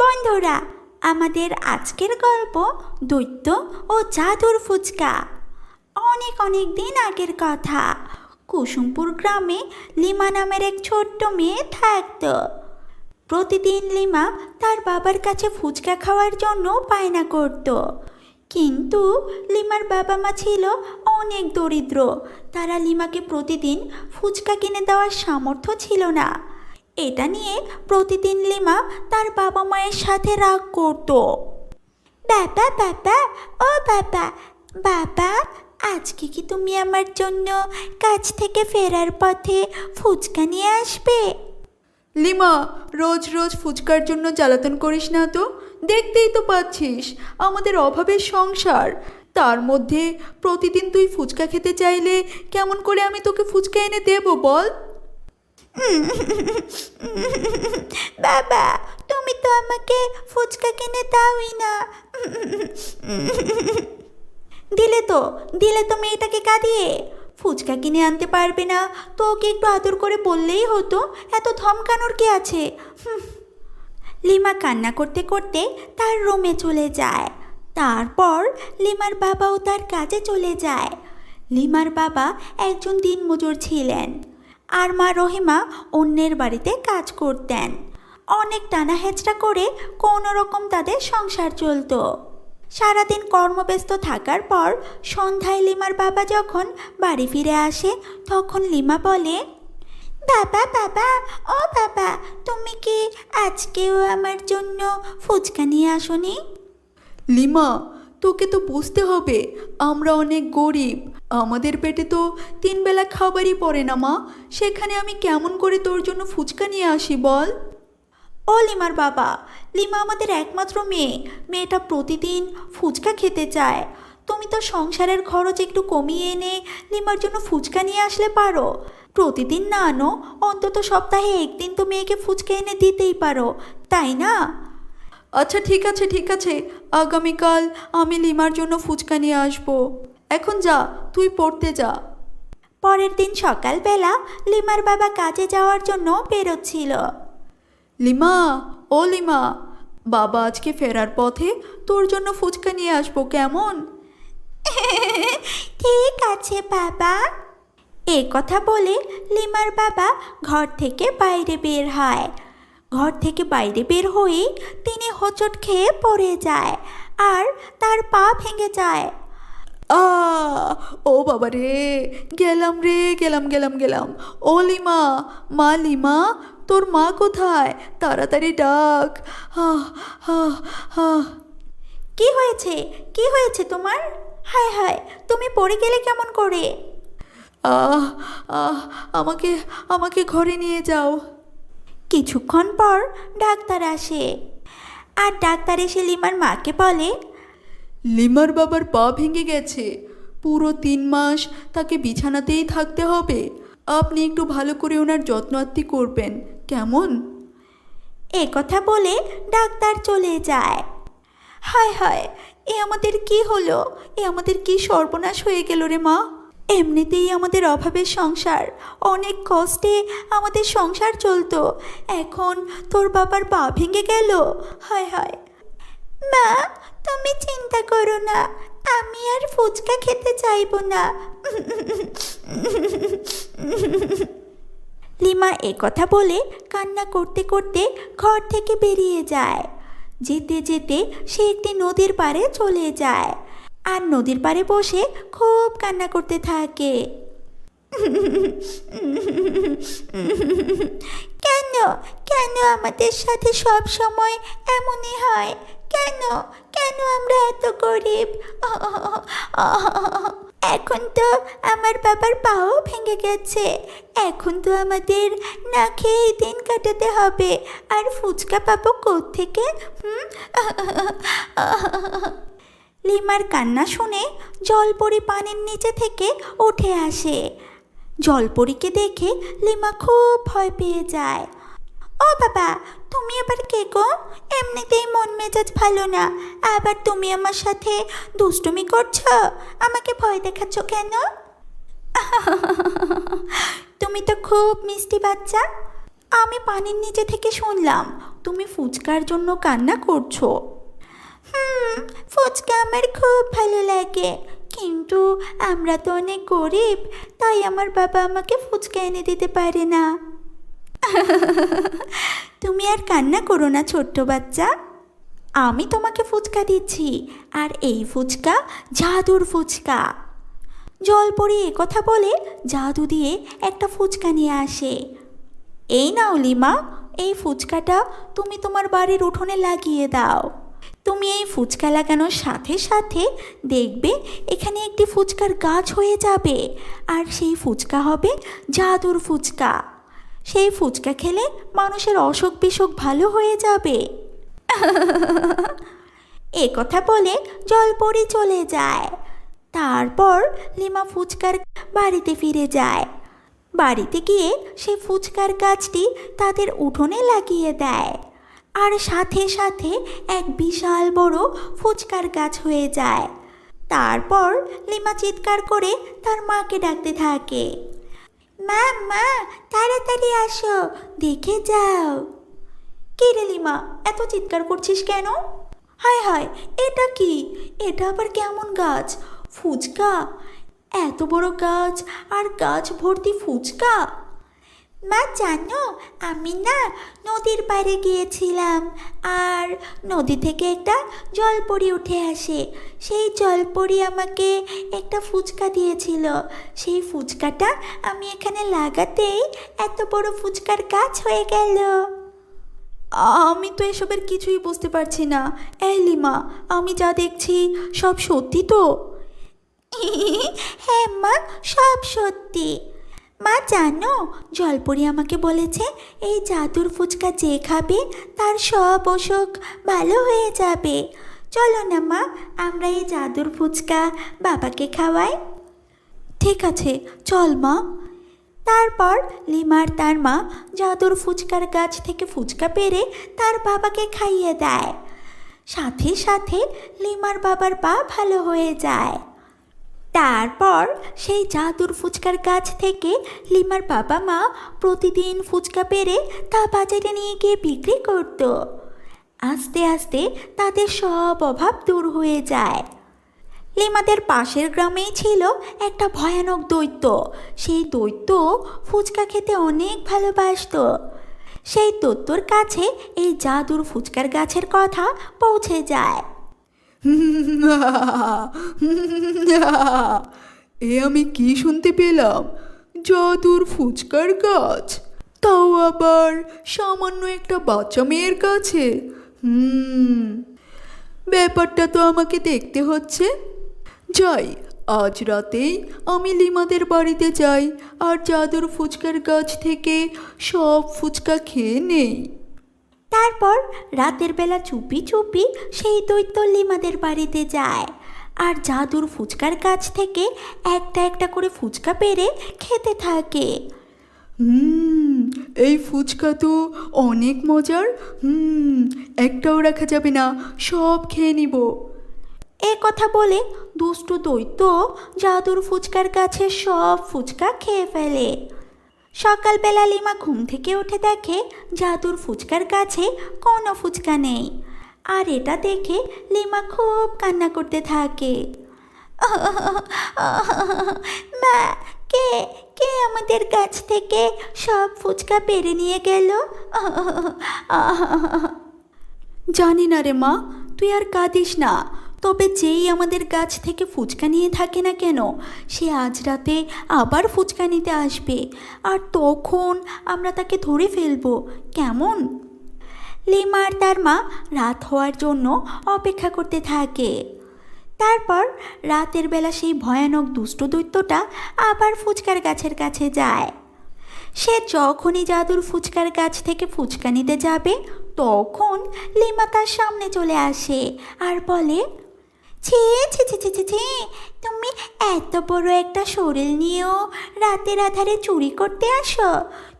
বন্ধুরা, আমাদের আজকের গল্প দৈত্য ও জাদুর ফুচকা। অনেক অনেক দিন আগের কথা। কুসুমপুর গ্রামে লিমা নামের এক ছোট্ট মেয়ে থাকতো। প্রতিদিন লিমা তার বাবার কাছে ফুচকা খাওয়ার জন্য পায়না করত। কিন্তু লিমার বাবা মা ছিল অনেক দরিদ্র। তারা লিমাকে প্রতিদিন ফুচকা কিনে দেওয়ার সামর্থ্য ছিল না। এটা নিয়ে প্রতিদিন লিমা তার বাবা মায়ের সাথে রাগ করত। বাবা বাবা, ও বাবা বাবা, আজকে কি তুমি আমার জন্য কাজ থেকে ফেরার পথে ফুচকা নিয়ে আসবে? লিমা, রোজ রোজ ফুচকার জন্য জ্বালাতন করিস না তো? দেখতেই তো পাচ্ছিস, আমাদের অভাবের সংসার। তার মধ্যে প্রতিদিন তুই ফুচকা খেতে চাইলে কেমন করে আমি তোকে ফুচকা এনে দেবো বল? বাবা, তুমি তো আমাকে ফুচকা কিনে দাওই না। দিলে তো দিলে তো মেয়েটাকে কাঁদিয়ে। ফুচকা কিনে আনতে পারবে না, তো ওকে একটু আদর করে বললেই হতো, এত ধমকানোর কি আছে? লিমা কান্না করতে করতে তার রুমে চলে যায়। তারপর লিমার বাবাও তার কাজে চলে যায়। লিমার বাবা একজন দিনমজুর ছিলেন। আর মা রহিমা অন্যের বাড়িতে কাজ করতেন। অনেক টানা হেঁচড়া করে কোনো রকম তাদের সংসার চলতো। সারাদিন কর্মব্যস্ত থাকার পর সন্ধ্যায় লিমার বাবা যখন বাড়ি ফিরে আসে, তখন লিমা বলে, বাবা বাবা, ও বাবা, তুমি কি আজকেও আমার জন্য ফুচকা নিয়ে আসোনি? লিমা তোকে তো বুঝতে হবে, আমরা অনেক গরিব। আমাদের পেটে তো তিন বেলা খাবারই পড়ে না, মা। সেখানে আমি কেমন করে তোর জন্য ফুচকা নিয়ে আসি, বল? ও লিমার বাবা, লিমা আমাদের একমাত্র মেয়ে। মেয়েটা প্রতিদিন ফুচকা খেতে চায়। তুমি তো সংসারের খরচ একটু কমিয়ে এনে লিমার জন্য ফুচকা নিয়ে আসলে পারো। প্রতিদিন না আনো, অন্তত সপ্তাহে একদিন তো মেয়েকে ফুচকা এনে দিতেই পারো, তাই না? আচ্ছা ঠিক আছে ঠিক আছে। আগামীকাল আমি লিমার জন্য ফুচকা নিয়ে আসব। এখন যা তুই পড়তে যা। পরের দিন সকালবেলা লিমার বাবা কাজে যাওয়ার জন্য বেরোচ্ছিল। লিমা ও লিমা বাবা আজকে ফেরার পথে তোর জন্য ফুচকা নিয়ে আসব কেমন? ঠিক আছে বাবা। এ কথা বলে লিমার বাবা ঘর থেকে বাইরে বের হয়। ঘর থেকে বাইরে বের হয়ে তিনি হোঁচট খেয়ে পড়ে যায় আর তার পা ভেঙে যায়। আ ও বাবা রে গেলাম রে গেলাম গেলাম গেলাম। ও লিমা মা লিমা তোর মা কোথায়? তাড়াতাড়ি ডাক। হা হা হা। কি হয়েছে? কি হয়েছে তোমার? হায় হায় তুমি পড়ে গেলে কেমন করে? আহ আহ আমাকে আমাকে ঘরে নিয়ে যাও। কিছুক্ষণ পর ডাক্তার আসে। আর ডাক্তার এসে লিমার মাকে বলে লিমার বাবার পা ভেঙে গেছে। পুরো তিন মাস তাকে বিছানাতেই থাকতে হবে। আপনি একটু ভালো করে ওনার যত্ন আত্তি করবেন। কেমন? এ কথা বলে ডাক্তার চলে যায়। হায় হায় এ আমাদের কি হলো? এ আমাদের কি সর্বনাশ হয়ে গেল রে মা? এমনিতেই আমাদের অভাবের সংসার। অনেক কষ্টে আমাদের সংসার চলতো। এখন তোর বাবার পা ভেঙে গেল। হায় হায়। মা, তুমি চিন্তা করো না। আমি আর ফুচকা খেতে চাইব না। লিমা কথা বলে কান্না করতে করতে ঘর থেকে বেরিয়ে যায়। যেতে যেতে সে একটি নদীর পাড়ে চলে যায়। আর নদীর পাড়ে বসে খুব কান্না করতে থাকে। কেন? কেন আমাদের সাথে সব সময় এমনই হয়? কেন? কেন আমরা এত গরিব? এখন তো আমার বাবার পাও ভেঙে গেছে। এখন তো আমাদের না খেয়ে দিন কাটাতে হবে। আর ফুচকা পাবো থেকে হুম? লিমার কান্না শুনে জলপরি পানির নিচে থেকে উঠে আসে। জলপরিকে দেখে লিমা খুব ভয় পেয়ে যায়। ও বাবা, তুমি আবার কে গো? এমনিতেই মন মেজাজ ভালো না। আবার তুমি আমার সাথে দুষ্টুমি করছ? আমাকে ভয় দেখাচ্ছ কেন? তুমি তো খুব মিষ্টি বাচ্চা। আমি পানির নিচে থেকে শুনলাম, তুমি ফুচকার জন্য কান্না করছ। হুম, ফুচকা আমার খুব ভালো লাগে। কিন্তু আমরা তো অনেক গরিব, তাই আমার বাবা আমাকে ফুচকা এনে দিতে পারে না। তুমি আর কান্না করো না, ছোট্ট বাচ্চা। আমি তোমাকে ফুচকা দিচ্ছি, আর এই ফুচকা জাদুর ফুচকা। জল পড়ে কথা বলে জাদু দিয়ে একটা ফুচকা নিয়ে আসে। এই নাও লিমা, এই ফুচকাটা তুমি তোমার বাড়ির উঠোনে লাগিয়ে দাও। তুমি এই ফুচকা লাগানোর সাথে সাথে দেখবে এখানে একটি ফুচকার গাছ হয়ে যাবে। আর সেই ফুচকা হবে জাদুর ফুচকা। সেই ফুচকা খেলে মানুষের অসুখ বিসুখ ভালো হয়ে যাবে। এ কথা বলে জলপরি চলে যায়। তারপর লিমা ফুচকার বাড়িতে ফিরে যায়। বাড়িতে গিয়ে সে ফুচকার গাছটি তাদের উঠোনে লাগিয়ে দেয়। আর সাথে সাথে এক বিশাল বড় ফুচকার গাছ হয়ে যায়। তারপর লিমা চিৎকার করে তার মাকে ডাকতে থাকে। মা মা, তাড়াতাড়ি আসো, দেখে যাও। কে রে লিমা, এত চিৎকার করছিস কেন? হায় হায়, এটা কি? এটা আবার কেমন গাছ? ফুচকা? এত বড় গাছ আর গাছ ভর্তি ফুচকা? মা, জানো, আমি না নদীর পাড়ে গিয়েছিলাম আর নদী থেকে একটা জলপরি উঠে আসে। সেই জলপরি আমাকে একটা ফুচকা দিয়েছিল। সেই ফুচকাটা আমি এখানে লাগাতেই এত বড় ফুচকার গাছ হয়ে গেল। আমি তো এসবের কিছুই বুঝতে পারছি না। এই আমি যা দেখছি সব সত্যি তো? হ্যাঁ মা, সব সত্যি। মা, জানো, জলপরি আমাকে বলেছে, এই জাদুর ফুচকা যে খাবে, তার সব অসুখ ভালো হয়ে যাবে। চলো না মা, আমরা এই জাদুর ফুচকা বাবাকে খাওয়াই। ঠিক আছে, চল মা। তারপর লিমার তার মা জাদুর ফুচকার গাছ থেকে ফুচকা পেরে তার বাবাকে খাইয়ে দেয়। সাথে সাথে লিমার বাবার পা ভালো হয়ে যায়। তারপর সেই জাদুর ফুচকার গাছ থেকে লিমার বাবা মা প্রতিদিন ফুচকা পেরে তা বাজারে নিয়ে গিয়ে বিক্রি করত। আস্তে আস্তে তাদের সব অভাব দূর হয়ে যায়। লিমাদের পাশের গ্রামেই ছিল একটা ভয়ানক দৈত্য। সেই দৈত্য ফুচকা খেতে অনেক ভালোবাসতো। সেই দৈত্যর কাছে এই জাদুর ফুচকার গাছের কথা পৌঁছে যায়। এ আমি কি শুনতে পেলাম? জাদুর ফুচকার গাছ। তাও আবার সামান্য একটা বাচ্চা মেয়ের কাছে। হুম, ব্যাপারটা তো আমাকে দেখতে হচ্ছে। যাই, আজ রাতেই আমি লিমাদের বাড়িতে যাই আর জাদুর ফুচকার গাছ থেকে সব ফুচকা খেয়ে নেই। তারপর রাতের বেলা চুপি চুপি সেই দৈত্য লিমাদের বাড়িতে যায়। আর জাদুর ফুচকার গাছ থেকে একটা একটা করে ফুচকা পেরে খেতে থাকে। হুম এই ফুচকা তো অনেক মজার। হুম একটাও রাখা যাবে না সব খেয়ে নিব। এ কথা বলে দুষ্টু দৈত্য জাদুর ফুচকার কাছে সব ফুচকা খেয়ে ফেলে। সকালবেলা লিমা ঘুম থেকে উঠে দেখে জাদুর ফুচকার কাছে কোনো ফুচকা নেই। আর এটা দেখে লিমা খুব কান্না করতে থাকে। মা, কে কে আমাদের গাছ থেকে সব ফুচকা পেরে নিয়ে গেল? জানি না রে মা, তুই আর কাঁদিস না। তবে যেই আমাদের গাছ থেকে ফুচকা নিয়ে থাকে না কেন, সে আজ রাতে আবার ফুচকা নিতে আসবে। আর তখন আমরা তাকে ধরে ফেলব। কেমন? লিমা আর তার মা রাত হওয়ার জন্য অপেক্ষা করতে থাকে। তারপর রাতের বেলা সেই ভয়ানক দুষ্ট দৈত্যটা আবার ফুচকার গাছের কাছে যায়। সে যখনই জাদুর ফুচকার গাছ থেকে ফুচকা নিতে যাবে, তখন লিমা তার সামনে চলে আসে আর বলে ছি ছি ছি ছি ছি ছি। তুমি এত বড় একটা শরীর নিয়েও রাতের আধারে চুরি করতে আসো।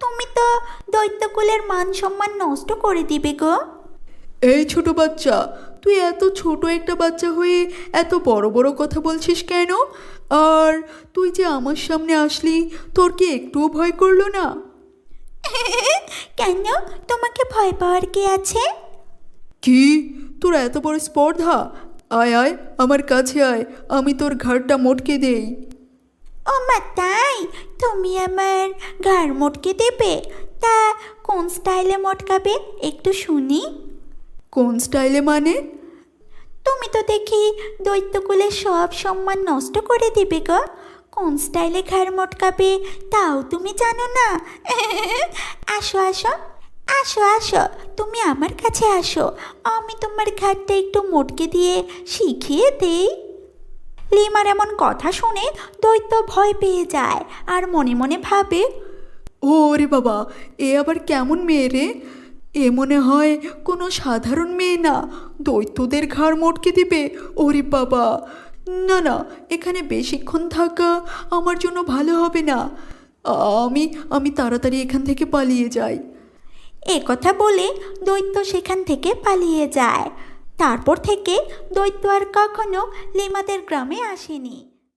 তুমি তো দৈত্যকুলের মান সম্মান নষ্ট করে দিবে গো। এই ছোট বাচ্চা তুই এত ছোট একটা বাচ্চা হয়ে এত বড় বড় কথা বলছিস কেন? আর তুই যে আমার সামনে আসলি তোর কি একটুও ভয় করল না? কেন? তোমাকে ভয় পাওয়ার কি আছে? কি? তোর এত বড় স্পর্ধা? আয় আয় আমার কাছে আয় আমি তোর ঘাড়টা মোটকে দেই। ও মা তাই? তুমি আমার ঘাড় মোটকে দেবে? তা কোন স্টাইলে মটকাবে একটু শুনি। কোন স্টাইলে মানে? তুমি তো দেখি দৈত্যকুলের সব সম্মান নষ্ট করে দিবে গো। কোন স্টাইলে ঘাড় মটকাবে তাও তুমি জানো না? আসো আসো আসো আসো। তুমি আমার কাছে আসো। আমি তোমার ঘাটটা একটু মোটকে দিয়ে শিখিয়ে দেই। লিমার এমন কথা শুনে দৈত্য ভয় পেয়ে যায় আর মনে মনে ভাবে ও রে বাবা, এ আবার কেমন মেয়ে রে? এ মনে হয় কোনো সাধারণ মেয়ে না। দৈত্যদের ঘাড় মোটকে দিবে, ওরে বাবা। না না, এখানে বেশিক্ষণ থাকা আমার জন্য ভালো হবে না। আমি আমি তাড়াতাড়ি এখান থেকে পালিয়ে যাই। কথা বলে দৈত্য সেখান থেকে পালিয়ে যায়। তারপর থেকে দৈত্য আর কখনো লিমাদের গ্রামে আসেনি।